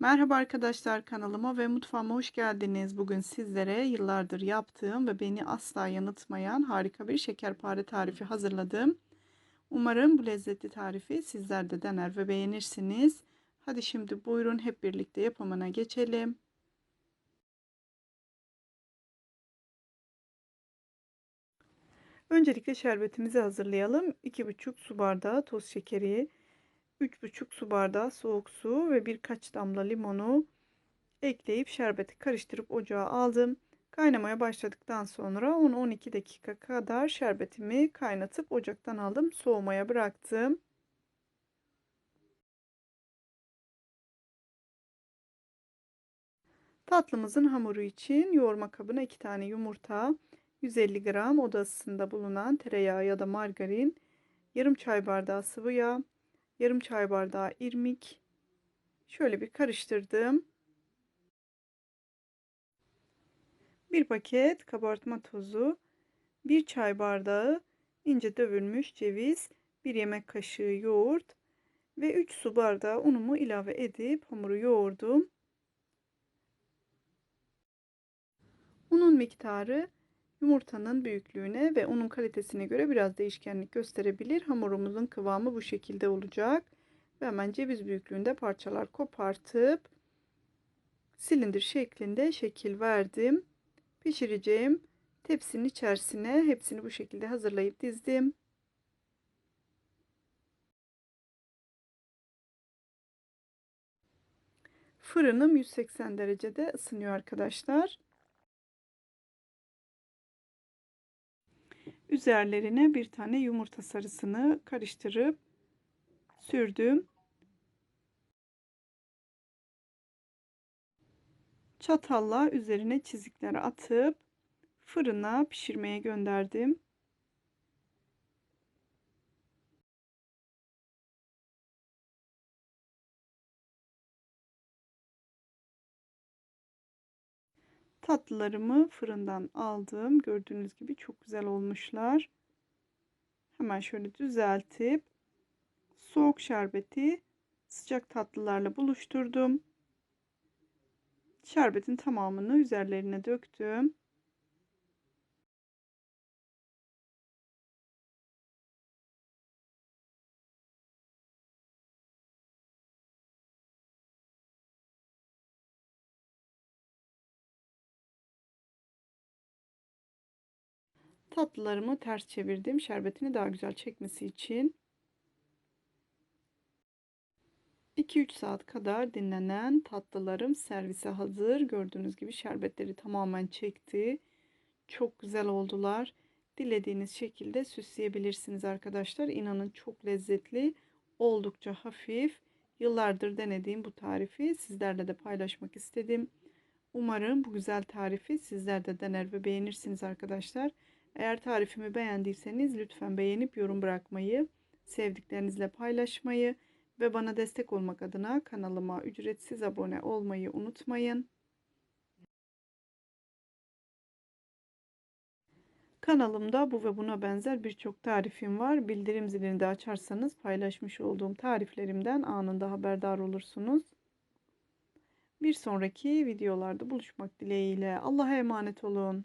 Merhaba arkadaşlar kanalıma ve mutfağıma hoş geldiniz. Bugün sizlere yıllardır yaptığım ve beni asla yanıltmayan harika bir şekerpare tarifi hazırladım. Umarım bu lezzetli tarifi sizler de dener ve beğenirsiniz. Hadi şimdi buyurun hep birlikte yapımına geçelim. Öncelikle şerbetimizi hazırlayalım. 2,5 su bardağı toz şekeri, 3,5 su bardağı soğuk su ve birkaç damla limonu ekleyip şerbeti karıştırıp ocağa aldım. Kaynamaya başladıktan sonra 10-12 dakika kadar şerbetimi kaynatıp ocaktan aldım. Soğumaya bıraktım. Tatlımızın hamuru için yoğurma kabına 2 tane yumurta, 150 gram oda ısısında bulunan tereyağı ya da margarin, yarım çay bardağı sıvı yağ, yarım çay bardağı irmik. Şöyle bir karıştırdım. Bir paket kabartma tozu, bir çay bardağı ince dövülmüş ceviz, bir yemek kaşığı yoğurt ve 3 su bardağı unumu ilave edip hamuru yoğurdum. Unun miktarı yumurtanın büyüklüğüne ve unun kalitesine göre biraz değişkenlik gösterebilir. Hamurumuzun kıvamı bu şekilde olacak. Ve hemen ceviz büyüklüğünde parçalar kopartıp silindir şeklinde şekil verdim. Pişireceğim tepsinin içerisine hepsini bu şekilde hazırlayıp dizdim. Fırınım 180 derecede ısınıyor arkadaşlar. Üzerlerine bir tane yumurta sarısını karıştırıp sürdüm. Çatalla üzerine çizikler atıp fırına pişirmeye gönderdim. Tatlılarımı fırından aldım. Gördüğünüz gibi çok güzel olmuşlar. Hemen şöyle düzeltip soğuk şerbeti sıcak tatlılarla buluşturdum. Şerbetin tamamını üzerlerine döktüm. Tatlılarımı ters çevirdim. Şerbetini daha güzel çekmesi için. 2-3 saat kadar dinlenen tatlılarım servise hazır. Gördüğünüz gibi şerbetleri tamamen çekti. Çok güzel oldular. Dilediğiniz şekilde süsleyebilirsiniz arkadaşlar. İnanın çok lezzetli, oldukça hafif. Yıllardır denediğim bu tarifi sizlerle de paylaşmak istedim. Umarım bu güzel tarifi sizler de dener ve beğenirsiniz arkadaşlar. Eğer tarifimi beğendiyseniz lütfen beğenip yorum bırakmayı, sevdiklerinizle paylaşmayı ve bana destek olmak adına kanalıma ücretsiz abone olmayı unutmayın. Kanalımda bu ve buna benzer birçok tarifim var. Bildirim zilini de açarsanız paylaşmış olduğum tariflerimden anında haberdar olursunuz. Bir sonraki videolarda buluşmak dileğiyle. Allah'a emanet olun.